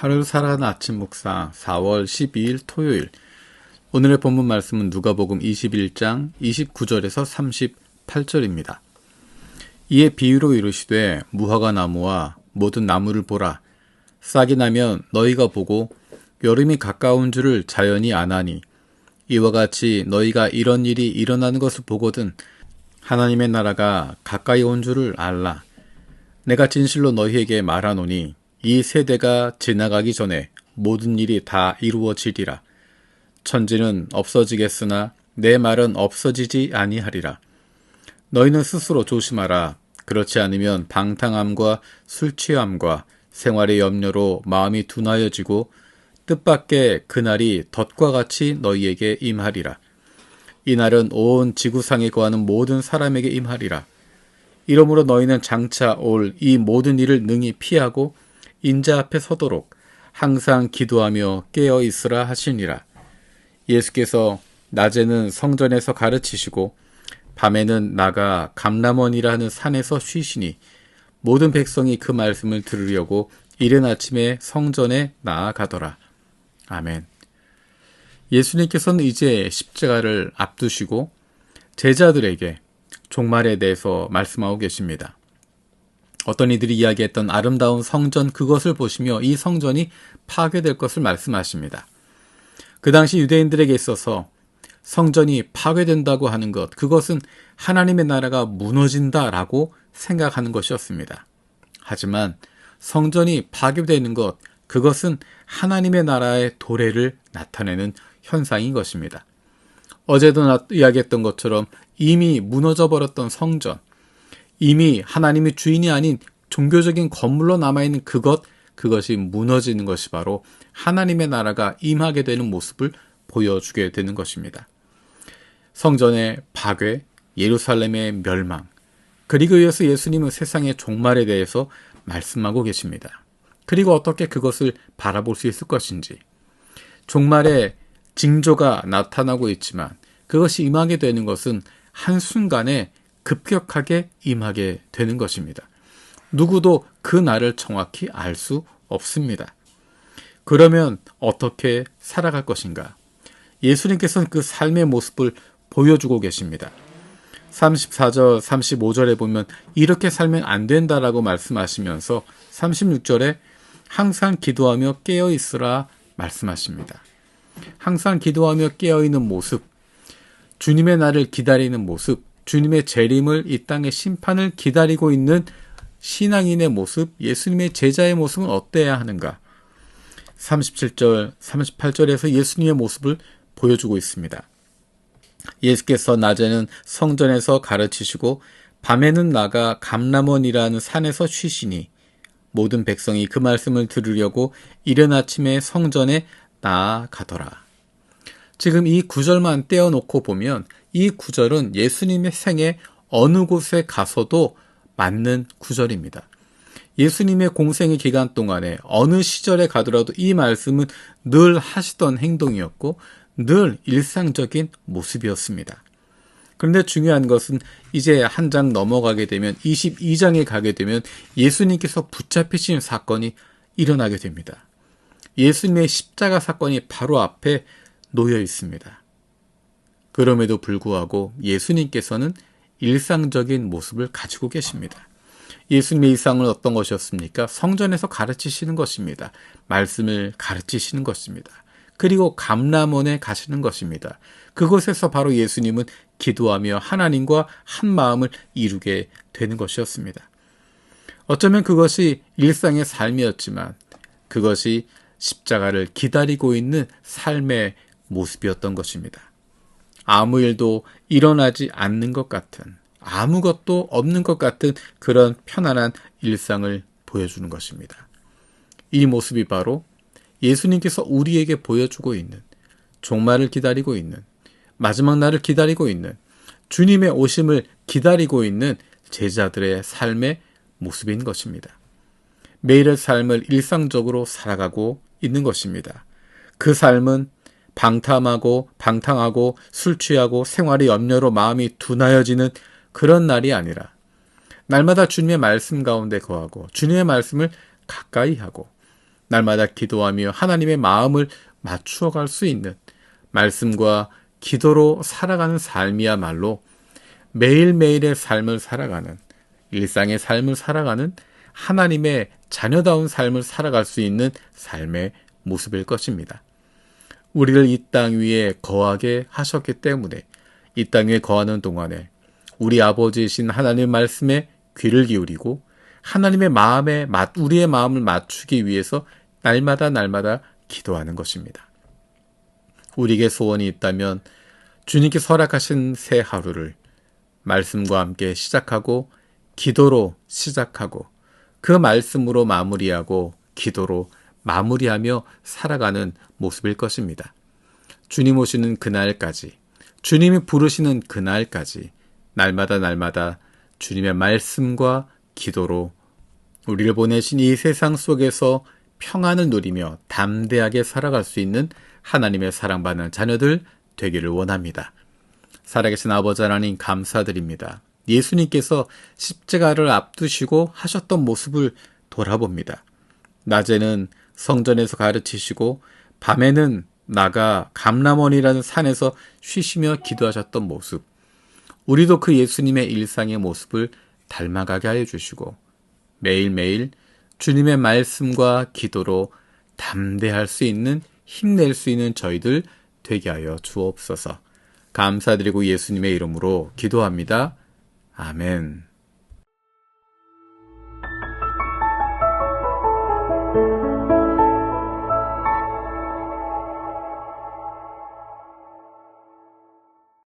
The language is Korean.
하루 살아가는 아침 묵상 4월 12일 토요일. 오늘의 본문 말씀은 누가복음 21장 29절에서 38절입니다. 이에 비유로 이르시되 무화과 나무와 모든 나무를 보라. 싹이 나면 너희가 보고 여름이 가까운 줄을 자연히 아나니 이와 같이 너희가 이런 일이 일어나는 것을 보거든 하나님의 나라가 가까이 온 줄을 알라. 내가 진실로 너희에게 말하노니 이 세대가 지나가기 전에 모든 일이 다 이루어지리라. 천지는 없어지겠으나 내 말은 없어지지 아니하리라. 너희는 스스로 조심하라. 그렇지 않으면 방탕함과 술 취함과 생활의 염려로 마음이 둔하여지고 뜻밖의 그날이 덫과 같이 너희에게 임하리라. 이날은 온 지구상에 거하는 모든 사람에게 임하리라. 이러므로 너희는 장차 올 이 모든 일을 능히 피하고 인자 앞에 서도록 항상 기도하며 깨어 있으라 하시니라. 예수께서 낮에는 성전에서 가르치시고 밤에는 나가 감람원이라 하는 산에서 쉬시니 모든 백성이 그 말씀을 들으려고 이른 아침에 성전에 나아가더라. 아멘. 예수님께서는 이제 십자가를 앞두시고 제자들에게 종말에 대해서 말씀하고 계십니다. 어떤 이들이 이야기했던 아름다운 성전 그것을 보시며 이 성전이 파괴될 것을 말씀하십니다. 그 당시 유대인들에게 있어서 성전이 파괴된다고 하는 것, 그것은 하나님의 나라가 무너진다라고 생각하는 것이었습니다. 하지만 성전이 파괴되는 것, 그것은 하나님의 나라의 도래를 나타내는 현상인 것입니다. 어제도 이야기했던 것처럼 이미 무너져 버렸던 성전, 이미 하나님이 주인이 아닌 종교적인 건물로 남아있는 그것, 그것이 무너지는 것이 바로 하나님의 나라가 임하게 되는 모습을 보여주게 되는 것입니다. 성전의 파괴, 예루살렘의 멸망, 그리고 이어서 예수님은 세상의 종말에 대해서 말씀하고 계십니다. 그리고 어떻게 그것을 바라볼 수 있을 것인지. 종말의 징조가 나타나고 있지만 그것이 임하게 되는 것은 한순간에 급격하게 임하게 되는 것입니다. 누구도 그 날을 정확히 알 수 없습니다. 그러면 어떻게 살아갈 것인가? 예수님께서는 그 삶의 모습을 보여주고 계십니다. 34절, 35절에 보면 이렇게 살면 안 된다라고 말씀하시면서 36절에 항상 기도하며 깨어 있으라 말씀하십니다. 항상 기도하며 깨어 있는 모습, 주님의 날을 기다리는 모습, 주님의 재림을 이 땅의 심판을 기다리고 있는 신앙인의 모습, 예수님의 제자의 모습은 어때야 하는가? 37절, 38절에서 예수님의 모습을 보여주고 있습니다. 예수께서 낮에는 성전에서 가르치시고 밤에는 나가 감람원이라는 산에서 쉬시니 모든 백성이 그 말씀을 들으려고 이른 아침에 성전에 나아가더라. 지금 이 구절만 떼어놓고 보면 이 구절은 예수님의 생애 어느 곳에 가서도 맞는 구절입니다. 예수님의 공생의 기간 동안에 어느 시절에 가더라도 이 말씀은 늘 하시던 행동이었고 늘 일상적인 모습이었습니다. 그런데 중요한 것은 이제 한 장 넘어가게 되면 22장에 가게 되면 예수님께서 붙잡히신 사건이 일어나게 됩니다. 예수님의 십자가 사건이 바로 앞에 놓여 있습니다. 그럼에도 불구하고 예수님께서는 일상적인 모습을 가지고 계십니다. 예수님의 일상은 어떤 것이었습니까? 성전에서 가르치시는 것입니다. 말씀을 가르치시는 것입니다. 그리고 감람원에 가시는 것입니다. 그곳에서 바로 예수님은 기도하며 하나님과 한 마음을 이루게 되는 것이었습니다. 어쩌면 그것이 일상의 삶이었지만 그것이 십자가를 기다리고 있는 삶의 모습이었던 것입니다. 아무 일도 일어나지 않는 것 같은 아무것도 없는 것 같은 그런 편안한 일상을 보여주는 것입니다. 이 모습이 바로 예수님께서 우리에게 보여주고 있는 종말을 기다리고 있는 마지막 날을 기다리고 있는 주님의 오심을 기다리고 있는 제자들의 삶의 모습인 것입니다. 매일의 삶을 일상적으로 살아가고 있는 것입니다. 그 삶은 방탐하고 방탕하고 술 취하고 생활의 염려로 마음이 둔하여지는 그런 날이 아니라 날마다 주님의 말씀 가운데 거하고 주님의 말씀을 가까이 하고 날마다 기도하며 하나님의 마음을 맞추어 갈 수 있는 말씀과 기도로 살아가는 삶이야말로 매일매일의 삶을 살아가는 일상의 삶을 살아가는 하나님의 자녀다운 삶을 살아갈 수 있는 삶의 모습일 것입니다. 우리를 이 땅 위에 거하게 하셨기 때문에 이 땅에 거하는 동안에 우리 아버지이신 하나님 말씀에 귀를 기울이고 하나님의 마음에 우리의 마음을 맞추기 위해서 날마다 날마다 기도하는 것입니다. 우리에게 소원이 있다면 주님께 설악하신 새 하루를 말씀과 함께 시작하고 기도로 시작하고 그 말씀으로 마무리하고 기도로 마무리하며 살아가는 모습일 것입니다. 주님 오시는 그날까지, 주님이 부르시는 그날까지, 날마다 날마다 주님의 말씀과 기도로 우리를 보내신 이 세상 속에서 평안을 누리며 담대하게 살아갈 수 있는 하나님의 사랑받는 자녀들 되기를 원합니다. 살아계신 아버지 하나님 감사드립니다. 예수님께서 십자가를 앞두시고 하셨던 모습을 돌아봅니다. 낮에는 성전에서 가르치시고 밤에는 나가 감람원이라는 산에서 쉬시며 기도하셨던 모습. 우리도 그 예수님의 일상의 모습을 닮아가게 하여 주시고 매일매일 주님의 말씀과 기도로 담대할 수 있는 힘낼 수 있는 저희들 되게 하여 주옵소서. 감사드리고 예수님의 이름으로 기도합니다. 아멘.